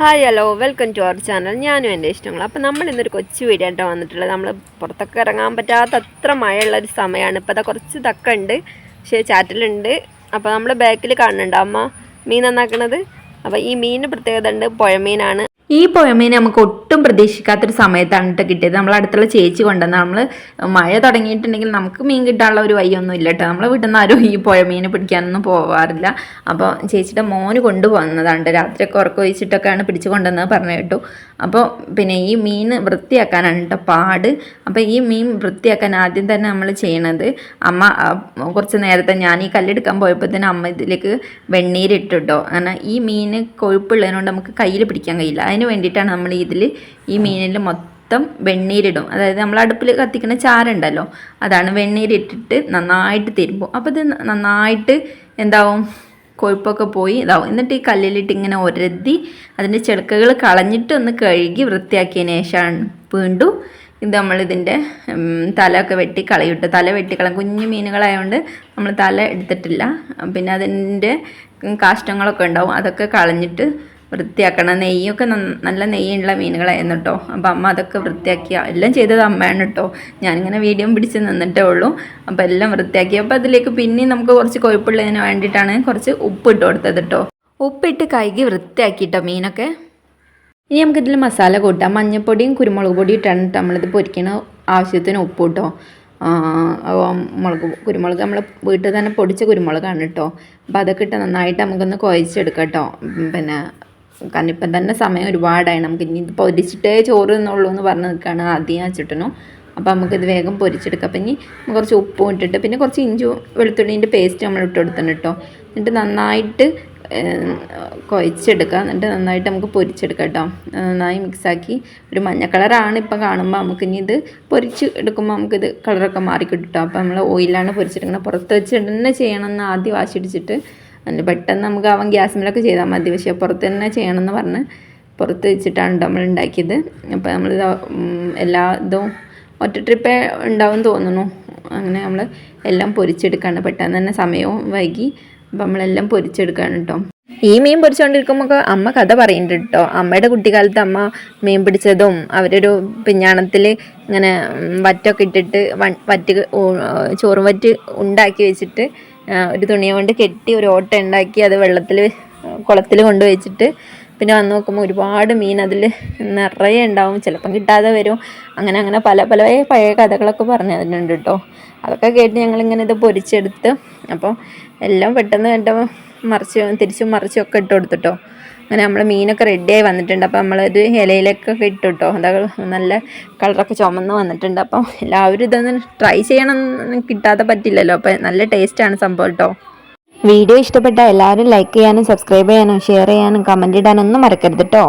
Hi hello welcome to our channel. ഞാനും എന്റെ ഇഷ്ടങ്ങൾ അപ്പോൾ നമ്മൾ ഇന്നൊരു കൊച്ചു വീഡിയോ വന്നിട്ടുള്ളത്. നമ്മൾ പുറത്തൊക്കെ ഇറങ്ങാൻ പറ്റാത്ത അത്ര മഴയുള്ളൊരു സമയമാണ്. ഇപ്പോൾ അതാ കുറച്ച് തക്ക ഉണ്ട്. പക്ഷേ ചാറ്റലുണ്ട്. അപ്പോൾ നമ്മൾ ബാക്കിൽ കാണുന്നുണ്ട്. അമ്മ മീൻ നന്നാക്കണത്. അപ്പോൾ ഈ മീനിന് പ്രത്യേകത ഉണ്ട്. പുഴമീനാണ്. ഈ പുഴമീൻ നമുക്ക് ഒട്ടും പ്രതീക്ഷിക്കാത്തൊരു സമയത്താണ് കേട്ടോ കിട്ടിയത്. നമ്മൾ അടുത്തുള്ള ചേച്ചി കൊണ്ടുവന്ന നമ്മൾ മഴ തുടങ്ങിയിട്ടുണ്ടെങ്കിൽ നമുക്ക് മീൻ കിട്ടാനുള്ള ഒരു വയ്യൊന്നും ഇല്ല കേട്ടോ നമ്മളെ വീട്ടിൽ നിന്ന് ആരും ഈ പുഴമീൻ പിടിക്കാനൊന്നും പോവാറില്ല. അപ്പോൾ ചേച്ചിയുടെ മോന് കൊണ്ടുപോകുന്നതാണ് രാത്രി രാത്രിയൊക്കെ ഉറക്കം ഒഴിച്ചിട്ടൊക്കെയാണ് പിടിച്ചു കൊണ്ടുവന്നത് പറഞ്ഞു കേട്ടു. അപ്പോൾ പിന്നെ ഈ മീൻ വൃത്തിയാക്കാനാണ് കേട്ടോ പാട്. അപ്പോൾ ഈ മീൻ വൃത്തിയാക്കാൻ ആദ്യം തന്നെ നമ്മൾ ചെയ്യണത് അമ്മ കുറച്ച് നേരത്തെ ഞാൻ ഈ കല്ലെടുക്കാൻ പോയപ്പോൾ തന്നെ അമ്മ ഇതിലേക്ക് വെണ്ണീരിട്ടു കേട്ടോ കാരണം ഈ മീൻ കൊഴുപ്പുള്ളതിനോണ്ട് നമുക്ക് കയ്യിൽ പിടിക്കാൻ കഴിയില്ല. അതിന് വേണ്ടിയിട്ടാണ് നമ്മൾ ഇതിൽ ഈ മീനിൽ മൊത്തം വെണ്ണീരിടും. അതായത് നമ്മൾ അടുപ്പിൽ കത്തിക്കുന്ന ചാരുണ്ടല്ലോ അതാണ് വെണ്ണീരിട്ടിട്ട് നന്നായിട്ട് തിരുമ്പും. അപ്പോൾ ഇത് നന്നായിട്ട് എന്താവും? കൊഴുപ്പൊക്കെ പോയി ഇതാവും. എന്നിട്ട് ഈ കല്ലിലിട്ട് ഇങ്ങനെ ഒരതി അതിന്റെ ചെളുക്കകൾ കളഞ്ഞിട്ട് ഒന്ന് കഴുകി വൃത്തിയാക്കിയതിന് ശേഷമാണ് വീണ്ടും ഇത് നമ്മളിതിന്റെ തലയൊക്കെ വെട്ടി കളയിട്ട്. തല വെട്ടിക്കളയും കുഞ്ഞു മീനുകളായതുകൊണ്ട് നമ്മൾ തല എടുത്തിട്ടില്ല. പിന്നെ അതിന്റെ കാഷ്ടങ്ങളൊക്കെ ഉണ്ടാവും. അതൊക്കെ കളഞ്ഞിട്ട് വൃത്തിയാക്കണം. നെയ്യൊക്കെ നല്ല നെയ്യുള്ള മീനുകളായിരുന്നു കേട്ടോ അപ്പോൾ അമ്മ അതൊക്കെ വൃത്തിയാക്കിയ എല്ലാം ചെയ്തത് അമ്മയാണ് കേട്ടോ ഞാനിങ്ങനെ വീഡിയോ പിടിച്ച് നിന്നിട്ടേ ഉള്ളൂ. അപ്പോൾ എല്ലാം വൃത്തിയാക്കി. അപ്പോൾ അതിലേക്ക് പിന്നെയും നമുക്ക് കുറച്ച് കൊഴുപ്പുള്ളതിന് വേണ്ടിയിട്ടാണ് കുറച്ച് ഉപ്പ് ഇട്ട് കൊടുത്തത് കേട്ടോ ഉപ്പിട്ട് കഴുകി വൃത്തിയാക്കിട്ടോ മീനൊക്കെ. ഇനി നമുക്കിതിൽ മസാല കൂട്ടാം. മഞ്ഞൾപ്പൊടിയും കുരുമുളക് പൊടിയും ഇട്ടാണ് ട്ടോ നമ്മളിത് പൊരിക്കണ ആവശ്യത്തിന് ഉപ്പ് കേട്ടോ മുളക് കുരുമുളക് നമ്മൾ വീട്ടിൽ തന്നെ പൊടിച്ച കുരുമുളകാണ് കേട്ടോ അപ്പോൾ അതൊക്കെ ഇട്ട് നന്നായിട്ട് നമുക്കൊന്ന് കുഴച്ചെടുക്കാം കേട്ടോ പിന്നെ കാരണം ഇപ്പം തന്നെ സമയം ഒരുപാടായി. നമുക്ക് ഇനി ഇത് പൊരിച്ചിട്ടേ ചോറ് എന്നുള്ളൂ എന്ന് പറഞ്ഞ് നിൽക്കുകയാണ് ആദ്യം വെച്ചിട്ടനു അപ്പോൾ നമുക്കിത് വേഗം പൊരിച്ചെടുക്കാം. അപ്പം ഇനി കുറച്ച് ഉപ്പും ഇട്ടിട്ട് പിന്നെ കുറച്ച് ഇഞ്ചു വെളുത്തുള്ളിന്റെ പേസ്റ്റ് നമ്മൾ ഇട്ട് കൊടുത്തിട്ടുണ്ട് കേട്ടോ. എന്നിട്ട് നന്നായിട്ട് കുഴച്ചെടുക്കുക എന്നിട്ട് നന്നായിട്ട് നമുക്ക് പൊരിച്ചെടുക്കാം കേട്ടോ. നന്നായി മിക്സാക്കി ഒരു മഞ്ഞ കളറാണ് ഇപ്പം കാണുമ്പോൾ നമുക്ക് ഇനി ഇത് പൊരിച്ച് എടുക്കുമ്പോൾ നമുക്കിത് കളറൊക്കെ മാറിക്കിട്ടും കേട്ടോ. അപ്പോൾ നമ്മൾ ഓയിലാണ് പൊരിച്ചെടുക്കുന്നത്. പുറത്ത് വെച്ച് തന്നെ ചെയ്യണമെന്ന് ആദ്യം വാശിടിച്ചിട്ട് എന്നിട്ട് പെട്ടെന്ന് നമുക്ക് അവൻ ഗ്യാസിലൊക്കെ ചെയ്താൽ മതി. പക്ഷേ പുറത്ത് തന്നെ ചെയ്യണമെന്ന് പറഞ്ഞ് പുറത്ത് വെച്ചിട്ടാണ് ട്ടോ നമ്മൾ ഉണ്ടാക്കിയത് അപ്പോൾ നമ്മൾ എല്ലാ ഇതും ഒറ്റ ട്രിപ്പേ ഉണ്ടാവും തോന്നുന്നു. അങ്ങനെ നമ്മൾ എല്ലാം പൊരിച്ചെടുക്കാണ്. പെട്ടെന്ന് തന്നെ സമയവും വൈകി. അപ്പം നമ്മളെല്ലാം പൊരിച്ചെടുക്കുകയാണ് കേട്ടോ ഈ മീൻ പൊരിച്ചുകൊണ്ടിരിക്കുമ്പോൾ അമ്മ കഥ പറയുന്നുണ്ട് കേട്ടോ അമ്മയുടെ കുട്ടിക്കാലത്ത് അമ്മ മീൻ പിടിച്ചതും അവരൊരു പിഞ്ഞാണത്തിൽ ഇങ്ങനെ വറ്റൊക്കെ ഇട്ടിട്ട് വറ്റ് ചോറും വറ്റ് ഉണ്ടാക്കി വെച്ചിട്ട് ഒരു തുണിയെ കൊണ്ട് കെട്ടി ഒരു ഓട്ട ഉണ്ടാക്കി അത് വെള്ളത്തിൽ കുളത്തിൽ കൊണ്ട് വെച്ചിട്ട് പിന്നെ വന്ന് നോക്കുമ്പോൾ ഒരുപാട് മീൻ അതിൽ നിറയെ ഉണ്ടാവും. ചിലപ്പം കിട്ടാതെ വരും. അങ്ങനെ അങ്ങനെ പല പല പഴയ കഥകളൊക്കെ പറഞ്ഞു തന്നിട്ടുണ്ട് കേട്ടോ അതൊക്കെ കേട്ട് ഞങ്ങളിങ്ങനെ ഇത് പൊരിച്ചെടുത്ത് അപ്പോൾ എല്ലാം പെട്ടെന്ന് എന്റെ മറിച്ച് തിരിച്ചും മറിച്ചും ഒക്കെ ഇട്ട് കൊടുത്തിട്ടോ അങ്ങനെ നമ്മൾ മീനൊക്കെ റെഡിയായി വന്നിട്ടുണ്ട്. അപ്പോൾ നമ്മളൊരു ഇലയിലേക്കൊക്കെ ഇട്ടു കേട്ടോ എന്താ നല്ല കളറൊക്കെ ചുമന്ന് വന്നിട്ടുണ്ട്. അപ്പം എല്ലാവരും ഇതൊന്ന് ട്രൈ ചെയ്യണം കിട്ടാതെ പറ്റില്ലല്ലോ. അപ്പം നല്ല ടേസ്റ്റാണ് സംഭവം കേട്ടോ വീഡിയോ ഇഷ്ടപ്പെട്ട എല്ലാവരും ലൈക്ക് ചെയ്യാനും സബ്സ്ക്രൈബ് ചെയ്യാനും ഷെയർ ചെയ്യാനും കമന്റ് ഇടാനും ഒന്നും മറക്കരുത് കേട്ടോ